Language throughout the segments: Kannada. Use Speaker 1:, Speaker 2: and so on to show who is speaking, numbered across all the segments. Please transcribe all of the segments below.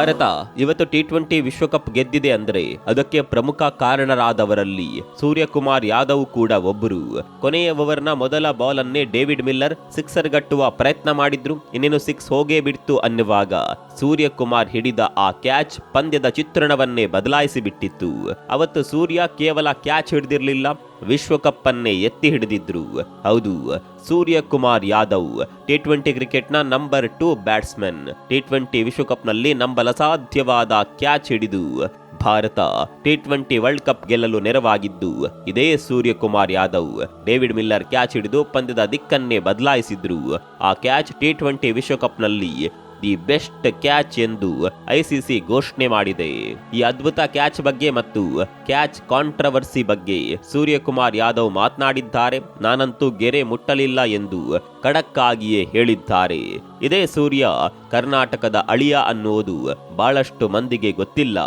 Speaker 1: ಭಾರತ ಇವತ್ತು ಟಿ ಟ್ವೆಂಟಿ ವಿಶ್ವಕಪ್ ಗೆದ್ದಿದೆ ಅಂದ್ರೆ ಅದಕ್ಕೆ ಪ್ರಮುಖ ಕಾರಣರಾದವರಲ್ಲಿ ಸೂರ್ಯಕುಮಾರ್ ಯಾದವ್ ಕೂಡ ಒಬ್ಬರು. ಕೊನೆಯ ಓವರ್ನ ಮೊದಲ ಬಾಲ್ ಅನ್ನೇ ಡೇವಿಡ್ ಮಿಲ್ಲರ್ ಸಿಕ್ಸರ್ ಗಟ್ಟುವ ಪ್ರಯತ್ನ ಮಾಡಿದ್ರು. ಇನ್ನೇನು ಸಿಕ್ಸ್ ಹೋಗೇ ಬಿಡ್ತು ಅನ್ನುವಾಗ ಸೂರ್ಯಕುಮಾರ್ ಹಿಡಿದ ಆ ಕ್ಯಾಚ್ ಪಂದ್ಯದ ಚಿತ್ರಣವನ್ನೇ ಬದಲಾಯಿಸಿ ಬಿಟ್ಟಿತ್ತು ಅವತ್ತು ಸೂರ್ಯ ಕೇವಲ ಕ್ಯಾಚ್ ಹಿಡಿದಿರಲಿಲ್ಲ. ವಿಶ್ವಕಪ್ ಅನ್ನೇ ಎತ್ತಿ ಹಿಡಿದಿದ್ರು. ಹೌದು, ಸೂರ್ಯಕುಮಾರ್ ಯಾದವ್ ಟಿ ಟ್ವೆಂಟಿ ಕ್ರಿಕೆಟ್ನ number two batsman T twenty ವಿಶ್ವಕಪ್ನಲ್ಲಿ ನಂಬಲಸಾಧ್ಯವಾದ ಕ್ಯಾಚ್ ಹಿಡಿದು. Bharat T twenty world cup ಗೆಲ್ಲಲು ನೆರವಾಗಿದ್ದು, ಇದೇ Suryakumar Yadav, David Miller catch ಹಿಡಿದು ಪಂದ್ಯದ ದಿಕ್ಕನ್ನೇ ಬದಲಾಯಿಸಿದ್ರು. ಆ ಕ್ಯಾಚ್ ಟಿ ಟ್ವೆಂಟಿ ವಿಶ್ವಕಪ್ನಲ್ಲಿ ದಿ ಬೆಸ್ಟ್ ಕ್ಯಾಚ್ ಎಂದು ಐಸಿಸಿ ಘೋಷಣೆ ಮಾಡಿದೆ. ಈ ಅದ್ಭುತ ಕ್ಯಾಚ್ ಬಗ್ಗೆ ಮತ್ತು ಕ್ಯಾಚ್ ಕಾಂಟ್ರವರ್ಸಿ ಬಗ್ಗೆ ಸೂರ್ಯಕುಮಾರ್ ಯಾದವ್ ಮಾತನಾಡಿದ್ದಾರೆ. ನಾನಂತೂ ಗೆರೆ ಮುಟ್ಟಲಿಲ್ಲ ಎಂದು ಖಡಕ್ ಹೇಳಿದ್ದಾರೆ. ಇದೇ ಸೂರ್ಯ ಕರ್ನಾಟಕದ ಅಳಿಯ ಅನ್ನುವುದು ಬಹಳಷ್ಟು ಮಂದಿಗೆ ಗೊತ್ತಿಲ್ಲ.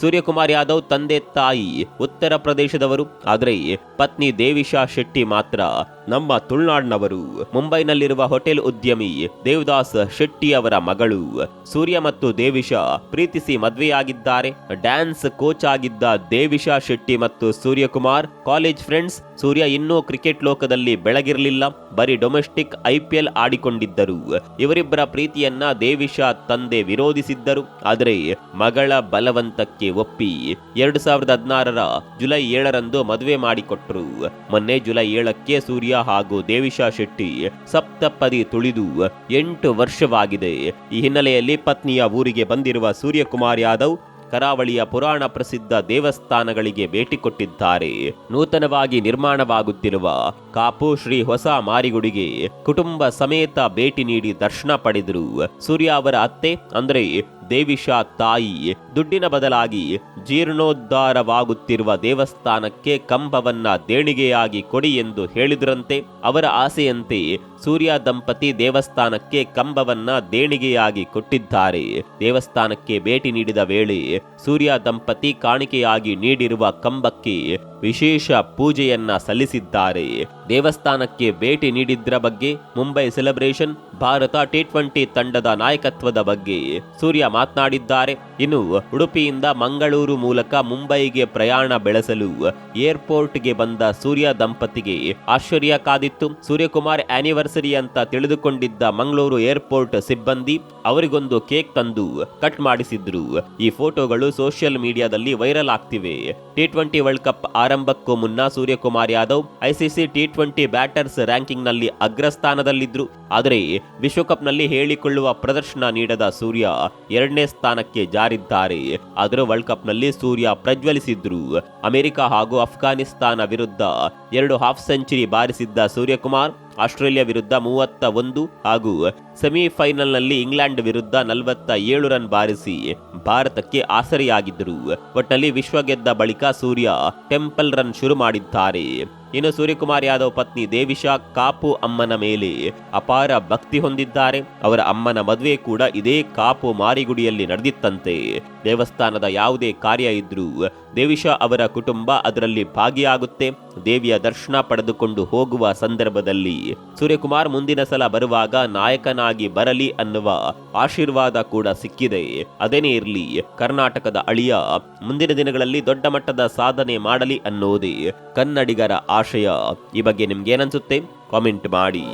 Speaker 1: ಸೂರ್ಯಕುಮಾರ್ ಯಾದವ್ ತಂದೆ ತಾಯಿ ಉತ್ತರ ಪ್ರದೇಶದವರು, ಆದರೆ ಪತ್ನಿ ದೇವಿಶಾ ಶೆಟ್ಟಿ ಮಾತ್ರ ನಮ್ಮ ತುಳುನಾಡಿನವರು. ಮುಂಬೈನಲ್ಲಿರುವ ಹೋಟೆಲ್ ಉದ್ಯಮಿ ದೇವದಾಸ್ ಶೆಟ್ಟಿ ಅವರ ಮಗಳು, ಸೂರ್ಯ ಮತ್ತು ದೇವಿಶಾ ಪ್ರೀತಿಸಿ ಮದುವೆಯಾಗಿದ್ದಾರೆ. ಡ್ಯಾನ್ಸ್ ಕೋಚ್ ಆಗಿದ್ದ ದೇವಿಶಾ ಶೆಟ್ಟಿ ಮತ್ತು ಸೂರ್ಯಕುಮಾರ್, ಕಾಲೇಜ್ ಫ್ರೆಂಡ್ಸ್, ಸೂರ್ಯ ಇನ್ನೂ ಕ್ರಿಕೆಟ್ ಲೋಕದಲ್ಲಿ ಬೆಳಗಿರಲಿಲ್ಲ. ಬರೀ ಡೊಮೆಸ್ಟಿಕ್ ಐಪಿಎಲ್ ಆಡಿಕೊಂಡಿದ್ದರು. ಇವರಿಬ್ಬರ ಪ್ರೀತಿಯನ್ನ ದೇವಿಶಾ ತಂದೆ ವಿರೋಧಿಸಿದ್ದರು. ಆದರೆ ಮಗಳ ಬಲವಂತಕ್ಕೆ ಒಪ್ಪಿ ಎರಡು ಸಾವಿರದ ಹದಿನಾರರ ಜುಲೈ ಏಳರಂದು ಮದುವೆ ಮಾಡಿಕೊಟ್ಟರು ಮೊನ್ನೆ ಜುಲೈ ಏಳಕ್ಕೆ ಸೂರ್ಯ ಹಾಗೂ ದೇವಿಶಾ ಶೆಟ್ಟಿ ಸಪ್ತಪದಿ ತುಳಿದು ಎಂಟು ವರ್ಷವಾಗಿದೆ. ಈ ಹಿನ್ನೆಲೆಯಲ್ಲಿ ಪತ್ನಿಯ ಊರಿಗೆ ಬಂದಿರುವ ಸೂರ್ಯಕುಮಾರ್ ಯಾದವ್ ಕರಾವಳಿಯ ಪುರಾಣ ಪ್ರಸಿದ್ಧ ದೇವಸ್ಥಾನಗಳಿಗೆ ಭೇಟಿ ಕೊಟ್ಟಿದ್ದಾರೆ. ನೂತನವಾಗಿ ನಿರ್ಮಾಣವಾಗುತ್ತಿರುವ ಕಾಪು ಶ್ರೀ ಹೊಸ ಮಾರಿಗುಡಿಗೆ ಕುಟುಂಬ ಸಮೇತ ಭೇಟಿ ನೀಡಿ ದರ್ಶನ ಪಡೆದರು. ಸೂರ್ಯ ಅವರ ಅತ್ತೆ ಅಂದ್ರೆ ದೇವಿಶಾ ತಾಯಿ, ದುಡ್ಡಿನ ಬದಲಾಗಿ ಜೀರ್ಣೋದ್ಧಾರವಾಗುತ್ತಿರುವ ದೇವಸ್ಥಾನಕ್ಕೆ ಕಂಬವನ್ನ ದೇಣಿಗೆಯಾಗಿ ಕೊಡಿ ಎಂದು ಹೇಳಿದ್ರಂತೆ. ಅವರ ಆಸೆಯಂತೆ ಸೂರ್ಯ ದಂಪತಿ ದೇವಸ್ಥಾನಕ್ಕೆ ಕಂಬವನ್ನ ದೇಣಿಗೆಯಾಗಿ ಕೊಟ್ಟಿದ್ದಾರೆ. ದೇವಸ್ಥಾನಕ್ಕೆ ಭೇಟಿ ನೀಡಿದ ವೇಳೆ ಸೂರ್ಯ ದಂಪತಿ ಕಾಣಿಕೆಯಾಗಿ ನೀಡಿರುವ ಕಂಬಕ್ಕೆ ವಿಶೇಷ ಪೂಜೆಯನ್ನ ಸಲ್ಲಿಸಿದ್ದಾರೆ. ದೇವಸ್ಥಾನಕ್ಕೆ ಭೇಟಿ ನೀಡಿದ್ರ ಬಗ್ಗೆ, Mumbai celebration, Bharat T twenty ತಂಡದ ನಾಯಕತ್ವದ ಬಗ್ಗೆ ಸೂರ್ಯ ಮಾತನಾಡಿದ್ದಾರೆ. ಇನ್ನು ಉಡುಪಿಯಿಂದ ಮಂಗಳೂರು ಮೂಲಕ ಮುಂಬೈಗೆ ಪ್ರಯಾಣ ಬೆಳೆಸಲು ಏರ್ಪೋರ್ಟ್ಗೆ ಬಂದ ಸೂರ್ಯ ದಂಪತಿಗೆ ಆಶ್ಚರ್ಯ ಕಾದಿತ್ತು. ಸೂರ್ಯಕುಮಾರ್ ಆನಿವರ್ಸರಿ ಅಂತ ತಿಳಿದುಕೊಂಡಿದ್ದ ಮಂಗಳೂರು ಏರ್ಪೋರ್ಟ್ ಸಿಬ್ಬಂದಿ ಅವರಿಗೊಂದು ಕೇಕ್ ತಂದು ಕಟ್ ಮಾಡಿಸಿದ್ರು. ಈ ಫೋಟೋಗಳು ಸೋಷಿಯಲ್ ಮೀಡಿಯಾದಲ್ಲಿ ವೈರಲ್ ಆಗ್ತಿವೆ. ಟಿ ಟ್ವೆಂಟಿ ವರ್ಲ್ಡ್ ಕಪ್ ಆರಂಭಕ್ಕೂ ಮುನ್ನ Suryakumar Yadav ICC T twenty batters ರ್ಯಾಂಕಿಂಗ್ನಲ್ಲಿ ಅಗ್ರಸ್ಥಾನದಲ್ಲಿದ್ರು. ಆದರೆ ವಿಶ್ವಕಪ್ನಲ್ಲಿ ಹೇಳಿಕೊಳ್ಳುವ ಪ್ರದರ್ಶನ ನೀಡದ ಸೂರ್ಯ ಎರಡನೇ ಸ್ಥಾನಕ್ಕೆ ಜಾರಿದ್ದಾರೆ. ಆದರೂ ವರ್ಲ್ಡ್ ಕಪ್ನಲ್ಲಿ ಸೂರ್ಯ ಪ್ರಜ್ವಲಿಸಿದ್ರು. ಅಮೆರಿಕ ಹಾಗೂ ಅಫ್ಘಾನಿಸ್ತಾನ ವಿರುದ್ಧ ಎರಡು ಹಾಫ್ ಸೆಂಚುರಿ ಬಾರಿಸಿದ್ದ ಸೂರ್ಯಕುಮಾರ್ ಆಸ್ಟ್ರೇಲಿಯಾ ವಿರುದ್ಧ ಮೂವತ್ತ ಒಂದು ಹಾಗೂ ಸೆಮಿಫೈನಲ್ನಲ್ಲಿ ಇಂಗ್ಲೆಂಡ್ ವಿರುದ್ಧ ನಲವತ್ತ ಏಳು ರನ್ ಬಾರಿಸಿ ಭಾರತಕ್ಕೆ ಆಸರೆಯಾಗಿದ್ದರು. ಒಟ್ಟಲ್ಲಿ ವಿಶ್ವ ಗೆದ್ದ ಬಳಿಕ ಸೂರ್ಯ ಟೆಂಪಲ್ ರನ್ ಶುರು ಮಾಡಿದ್ದಾರೆ. ಇನ್ನು ಸೂರ್ಯಕುಮಾರ್ ಯಾದವ್ ಪತ್ನಿ ದೇವಿಶಾ ಕಾಪು ಅಮ್ಮನ ಮೇಲೆ ಅಪಾರ ಭಕ್ತಿ ಹೊಂದಿದ್ದಾರೆ. ಅವರ ಅಮ್ಮನ ಮದುವೆ ಕೂಡ ಇದೇ ಕಾಪು ಮಾರಿಗುಡಿಯಲ್ಲಿ ನಡೆದಿತ್ತಂತೆ. ದೇವಸ್ಥಾನದ ಯಾವುದೇ ಕಾರ್ಯ ಇದ್ರೂ ದೇವಿಶಾ ಅವರ ಕುಟುಂಬ ಅದರಲ್ಲಿ ಭಾಗಿಯಾಗುತ್ತೆ. ದೇವಿಯ ದರ್ಶನ ಪಡೆದುಕೊಂಡು ಹೋಗುವ ಸಂದರ್ಭದಲ್ಲಿ ಸೂರ್ಯಕುಮಾರ್ ಮುಂದಿನ ಸಲ ಬರುವಾಗ ನಾಯಕನಾಗಿ ಬರಲಿ ಅನ್ನುವ ಆಶೀರ್ವಾದ ಕೂಡ ಸಿಕ್ಕಿದೆ. ಅದೇನೇ ಇರಲಿ, ಕರ್ನಾಟಕದ ಅಳಿಯ ಮುಂದಿನ ದಿನಗಳಲ್ಲಿ ದೊಡ್ಡ ಮಟ್ಟದ ಸಾಧನೆ ಮಾಡಲಿ ಅನ್ನೋದೇ ಕನ್ನಡಿಗರ ಆಶಯ. ಈ ಬಗ್ಗೆ ನಿಮ್ಗೇನನ್ಸುತ್ತೆ ಕಾಮೆಂಟ್ ಮಾಡಿ.